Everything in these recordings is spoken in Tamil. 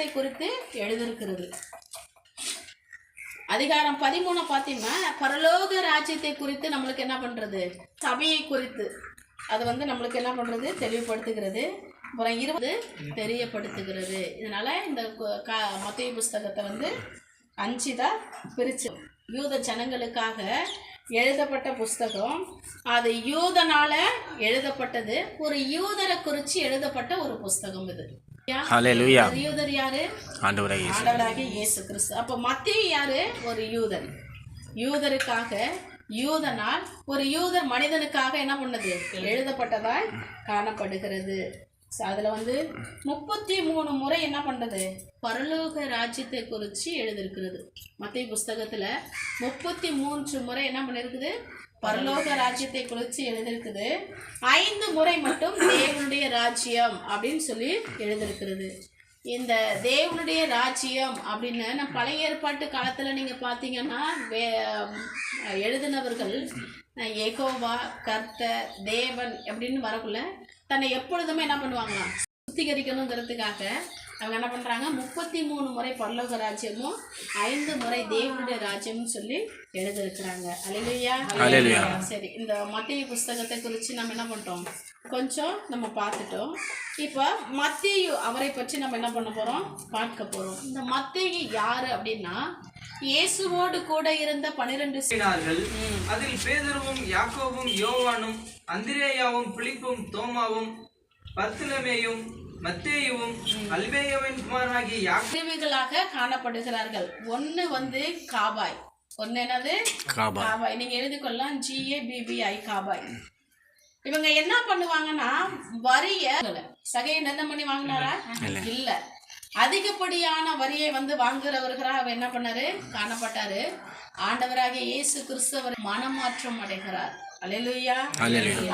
ராஜ்யத்தை குறித்து எழுதியிருக்கிறது. அதிகாரம் பதிமூணு பார்த்தீங்கன்னா பரலோக ராஜ்யத்தை குறித்து நம்மளுக்கு என்ன பண்றது? சபையை குறித்து. அது வந்து நம்மளுக்கு என்ன பண்றது? தெளிவுபடுத்துகிறது. அப்புறம் இருபது தெரியப்படுத்துகிறது. இதனால இந்த கு- கா- புஸ்தகத்தை வந்து அஞ்சு தான் பிரிச்சு. யூத ஜனங்களுக்காக எழுதப்பட்ட புஸ்தகம். அது யூதனால எழுதப்பட்டது. ஒரு யூதரை குறித்து எழுதப்பட்ட ஒரு புஸ்தகம் இது. ஹalleluya யூதர் யாரு? ஆண்டவராக இயேசு. ஆண்டவராகிய இயேசு கிறிஸ்து. அப்போ மத்திய யாரு? ஒரு யூதன். யூதருக்காக யூதனால் ஒரு யூதர் மனிதனுக்காக என்ன பண்ணது? எழுதப்பட்டதாய் காணப்படுகிறது. அதுல வந்து முப்பத்தி மூணு முறை என்ன பண்றது? பரலோக ராஜ்யத்தை குறித்து எழுதியிருக்கிறது. மத்திய புஸ்தகத்துல முப்பத்தி மூன்று முறை என்ன பண்ணிருக்குது பரலோக ராஜ்யத்தை குறித்து எழுதியிருக்குது. ஐந்து முறை மட்டும் தேவனுடைய ராஜ்யம் அப்படின்னு சொல்லி எழுதியிருக்கிறது. இந்த தேவனுடைய ராஜ்யம் அப்படின்னு நம்ம பழைய ஏற்பாட்டு காலத்தில் நீங்கள் பார்த்தீங்கன்னா வே எழுதினவர்கள் ஏகோவா கர்த்த தேவன் அப்படின்னு வரக்குள்ள தன்னை எப்பொழுதுமே என்ன பண்ணுவாங்களாம்? சுத்திகரிக்கணுங்கிறதுக்காக அவங்க என்ன பண்ணுறாங்க முப்பத்தி மூணு முறை பரலோக ராஜ்யமும் ஐந்து முறை தேவனுடைய ராஜ்யம்னு சொல்லி எழுதியிருக்கிறாங்க. அலையிலையா. சரி இந்த மத்திய புஸ்தகத்தை குறித்து நம்ம என்ன பண்ணிட்டோம்? கொஞ்சம் நம்ம பார்த்துட்டோம். இப்போ மத்திய அவரை பற்றி நம்ம என்ன பண்ண போகிறோம் பார்க்க போகிறோம் இந்த மத்திய யார் அப்படின்னா இயேசுவோடு கூட இருந்த பன்னிரெண்டு கூறினார்கள் அதில் பேதருவும் யாக்கோபும் யோவானும் அந்திரேயாவும் பிலிப்பும் தோமாவும் பர்த்தலமேயும் மத்தேயுவும் அல்பேயவின் குமாரனாகிய யாக்கோ பிரிவுகளாக காணப்படுகிறார்கள். ஒன்று வந்து காபாய். ஒன்று என்னது? காபா காபாய். நீங்க எழுதிக்கொள்ளலாம். ஜிஏ பிபிஐ காபாய். இவங்க என்ன பண்ணுவாங்கன்னா வரிய சகையன் என்ன பண்ணி வாங்கினாரா? இல்ல. அதிகப்படியான வரியை வந்து வாங்குறவர்களா அவர் என்ன பண்ணாரு? காணப்பட்டாரு. ஆண்டவராகிய இயேசு கிறிஸ்தவர் மனமாற்றம் அடைகிறார்.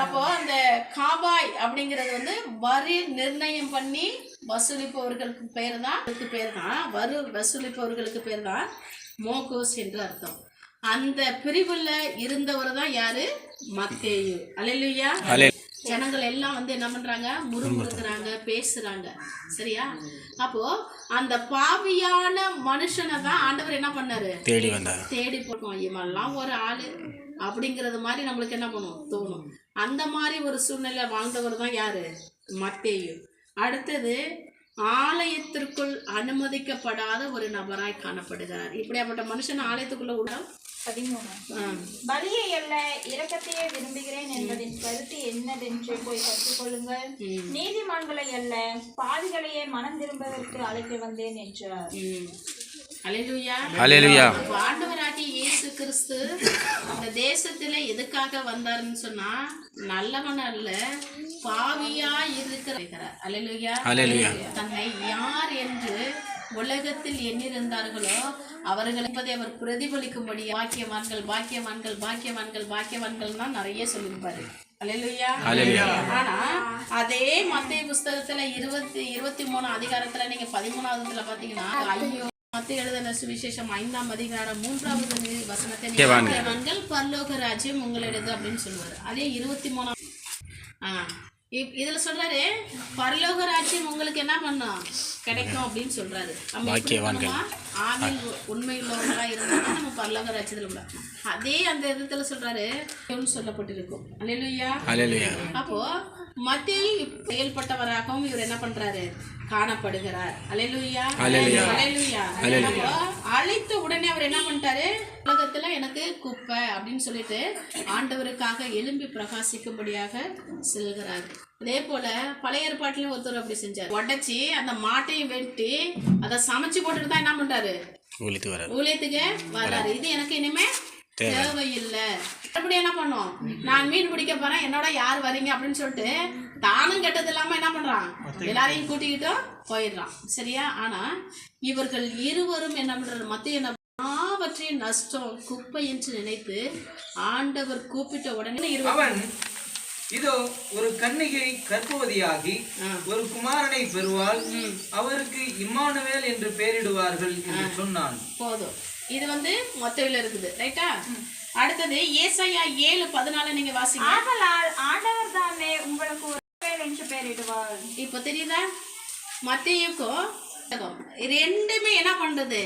அப்போ அந்த காபாய் அப்படிங்கிறது வந்து வரி நிர்ணயம் பண்ணி வசூலிப்பவர்களுக்கு பேர் தான் அதுக்கு பேர் தான் வரு வசூலிப்பவர்களுக்கு பேர் தான் மோகோஸ் என்று அர்த்தம். அந்த பிரிவுல இருந்தவர் தான் யாரு? மத்தேயு. அல்லேலூயா அல்லே ஜனங்கள் எல்லாம் வந்து என்ன பண்றாங்க? முறுமுறுக்கிறாங்க பேசுறாங்க. சரியா? அப்போ அந்த பாவியான மனுஷனை தான் ஆண்டவர் என்ன பண்ணாரு? தேடி வந்தார். தேடி போட்டோம். இவெல்லாம் ஒரு ஆளு. அப்படிங்கிறது மாதிரி நம்மளுக்கு என்ன பண்ணும்? தோணும். அந்த மாதிரி ஒரு சூழ்நிலை வாழ்ந்தவர் தான் யாரு? மத்தேயு. அடுத்தது ஆலயத்திற்குள் அனுமதிக்கப்படாத ஒரு நபராய் காணப்படுகிறார். இப்படியாப்பட்ட மனுஷன் ஆலயத்துக்குள்ள ஆ, பலியை அல்ல இரக்கத்தையே விரும்புகிறேன் என்பதின் கருத்து என்னவென்று போய் கற்றுக்கொள்ளுங்கள் நீதிமான்களை அல்ல பாவிகளையே மனம் திரும்பதற்கு அழைத்து வந்தேன் என்றார். ம். அல்லேலூயா அல்லேலூயா அப்ப ஆண்டவராகிய இயேசு கிறிஸ்து இந்த தேசத்துல எதுக்காக வந்தாருன்னு சொன்னா நல்லவன் அல்ல பாவியா இருக்கிற அல்லேலூயா அல்லேலூயா தன்னை யார் என்று உலகத்தில் எண்ணிருந்தார்களோ அவர்கள் என்பதை அவர் பிரதிபலிக்கும்படி பாக்கியவான்கள் பாக்கியவான்கள் பாக்கியவான்கள் பாக்கியவான்கள் தான் நிறைய சொல்லியிருப்பாரு. ஆனா அதே மத்திய புஸ்தகத்துல இருபத்தி இருபத்தி மூணு அதிகாரத்துல நீங்க பதிமூணாவதுல பாத்தீங்கன்னா ஐயோ மத்திய எழுதின சுவிசேஷம் ஐந்தாம் அதிகாரம் மூன்றாவது வசனத்தை. பாக்கியவான்கள் பரலோக ராஜ்யம் உங்களிடது அப்படின்னு சொல்லுவாரு அதே இருபத்தி மூணாம் ஆ இப்- இதுல சொல்றாரு பரலோக ராஜ்யம் உங்களுக்கு என்ன பண்ணும் கிடைக்கும் அப்படின்னு சொல்றாரு. நம்ம எப்படி பாக்கியவான்கள். பண்ணுமா? ஆவியில் உ- உண்மையுள்ளவங்களா இருந்தா நம்ம பரலோக ராஜ்யத்துல அதே அந்த இடத்துல சொல்றாரு சொல்லப்பட்டிருக்கும். அல்லேலூயா. அப்போ மத்தியில் செயல்பட்டவராகவும் இவர் என்ன பண்றாரு? காணப்படுகிறார். அலையலுயா. அலையலுயா. அழைத்த உடனே அவர் என்ன பண்ணிட்டாரு? உலகத்துல எனக்கு குப்பை அப்படின்னு சொல்லிட்டு ஆண்டவருக்காக எழும்பி பிரகாசிக்கும்படியாக செல்கிறார். அதே போல பழைய ஏற்பாட்டிலும் ஒருத்தர் அப்படி செஞ்சார். உடைச்சி அந்த மாட்டையும் வெட்டி அதை சமைச்சு போட்டுட்டு தான் என்ன பண்றாரு? ஊழியத்துக்கு வர்றாரு இது எனக்கு இனிமே தேவையில்லை. மறுபடியும் என்ன பண்ணும்? நான் மீன் பிடிக்க போறேன் என்னோட யார் வரீங்க அப்படின்னு சொல்லிட்டு தானும் கெட்டது இல்லாம என்ன பண்றான்? எல்லாரையும் கூட்டிக்கிட்டு போயிடுறான். சரியா? ஆனா இவர்கள் இருவரும் என்ன பண்றாரு மத்திய என்ன எல்லாவற்றையும் நஷ்டம் குப்பை என்று நினைத்து ஆண்டவர் கூப்பிட்ட உடனே இருவர் அவன் இதோ ஒரு கன்னிகை கர்ப்பவதியாகி ஒரு குமாரனை பெறுவாள். அவருக்கு இம்மானுவேல் என்று பெயரிடுவார்கள் என்று சொன்னான். போதும். இது வந்து மொத்தவில் இருக்குது ரைட்டா அடுத்தது ஏசாயா ஏழு பதினாலு நீங்க வாசிங்க. ஆதலால் ஆண்டவர் தாமே உங்களுக்கு ஒரு பேர் என்று பெயரிடுவார். இப்போ தெரியுதா? மத்தியுக்கும் ரெண்டுமே என்ன பண்றது?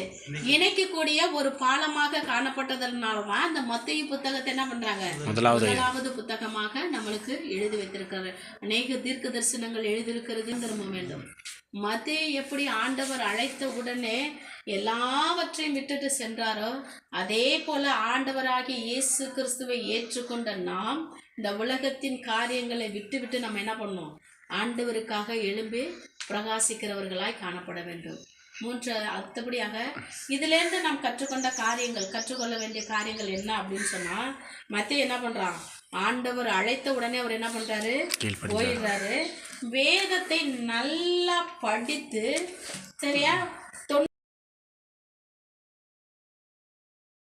இணைக்கக்கூடிய ஒரு பாலமாக காணப்பட்டதனால தான் இந்த மத்திய புத்தகத்தை என்ன பண்றாங்க? முதலாவது முதலாவது புத்தகமாக நம்மளுக்கு எழுதி வைத்திருக்கிறார். அநேக தீர்க்க தரிசனங்கள் எழுதியிருக்கிறது திரும்ப வேண்டும். மத்தேயு எப்படி ஆண்டவர் அழைத்த உடனே எல்லாவற்றையும் விட்டுட்டு சென்றாரோ அதே போல ஆண்டவராகிய இயேசு கிறிஸ்துவை ஏற்றுக்கொண்ட நாம் இந்த உலகத்தின் காரியங்களை விட்டு விட்டு நம்ம என்ன பண்ணோம்? ஆண்டவருக்காக எழும்பி பிரகாசிக்கிறவர்களாய் காணப்பட வேண்டும். மூன்று அடுத்தபடியாக இதிலேருந்து நாம் கற்றுக்கொண்ட காரியங்கள் கற்றுக்கொள்ள வேண்டிய காரியங்கள் என்ன அப்படின்னு சொன்னா மத்திய என்ன பண்றான்? ஆண்டவர் அழைத்த உடனே அவர் என்ன பண்றாரு? கீழ்ப்படிந்தார். போயிடுறாரு. வேதத்தை நல்லா படித்து சரியா?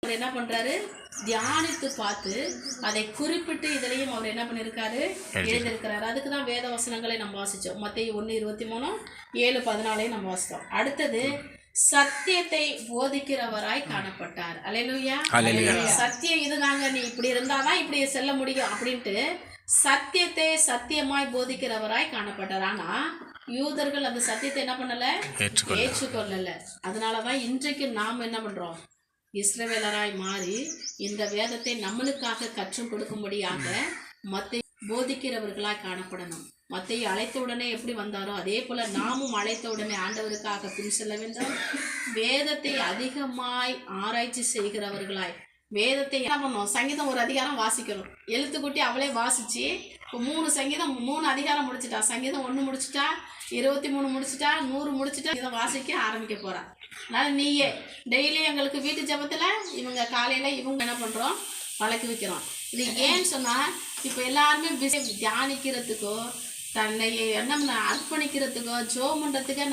அவர் என்ன பண்றாரு? தியானித்து பார்த்து அதை குறிப்பிட்டு இதுலயும் அவர் என்ன பண்ணிருக்காரு? எழுதியிருக்கிறாரு. அதுக்கு தான் வேத வசனங்களை நம்ம வாசிச்சோம். மத்திய ஒன்று இருபத்தி மூணு ஏழு பதினாலையும் நம்ம வாசித்தோம். அடுத்தது சத்தியத்தை போதிக்கிறவராய் காணப்பட்டார். அலையலுயா. சத்தியம் இதுதாங்க. நீ இப்படி இருந்தாதான் இப்படி செல்ல முடியும் அப்படின்ட்டு சத்தியத்தை சத்தியமாய் போதிக்கிறவராய் காணப்பட்டார். ஆனா யூதர்கள் அந்த சத்தியத்தை என்ன பண்ணல? ஏற்றுக்கொள்ள ஏற்றுக்கொள்ளல. அதனாலதான் இன்றைக்கு நாம் என்ன பண்றோம்? இஸ்ரவேலராய் மாறி இந்த வேதத்தை நம்மளுக்காக கற்றுக் கொடுக்கும்படியாக மத்தை போதிக்கிறவர்களாய் காணப்படணும். மத்தையை அழைத்த உடனே எப்படி வந்தாரோ அதே போல நாமும் அழைத்த உடனே ஆண்டவருக்காக பின் செல்ல வேண்டும். வேதத்தை அதிகமாய் ஆராய்ச்சி செய்கிறவர்களாய் வேதத்தை என்ன பண்ணணும் சங்கீதம் ஒரு அதிகாரம் வாசிக்கணும். எழுத்துக்குட்டி அவளே வாசிச்சு இப்போ மூணு சங்கீதம் மூணு அதிகாரம் முடிச்சிட்டா. சங்கீதம் ஒன்று முடிச்சிட்டா இருபத்தி மூணு முடிச்சிட்டா நூறு முடிச்சிட்டா இதை வாசிக்க ஆரம்பிக்க போறா. அதனால் நீயே டெய்லி எங்களுக்கு வீட்டு ஜபத்தில் இவங்க காலையில் இவங்க என்ன பண்ணுறோம் வழக்கு வைக்கிறோம். இது ஏன்னு சொன்னால் இப்போ எல்லாருமே பிஸி தியானிக்கிறதுக்கோ தன்னை என்ன அர்ப்பணிக்கிறதுக்கோ ஜோ பண்றதுக்கோ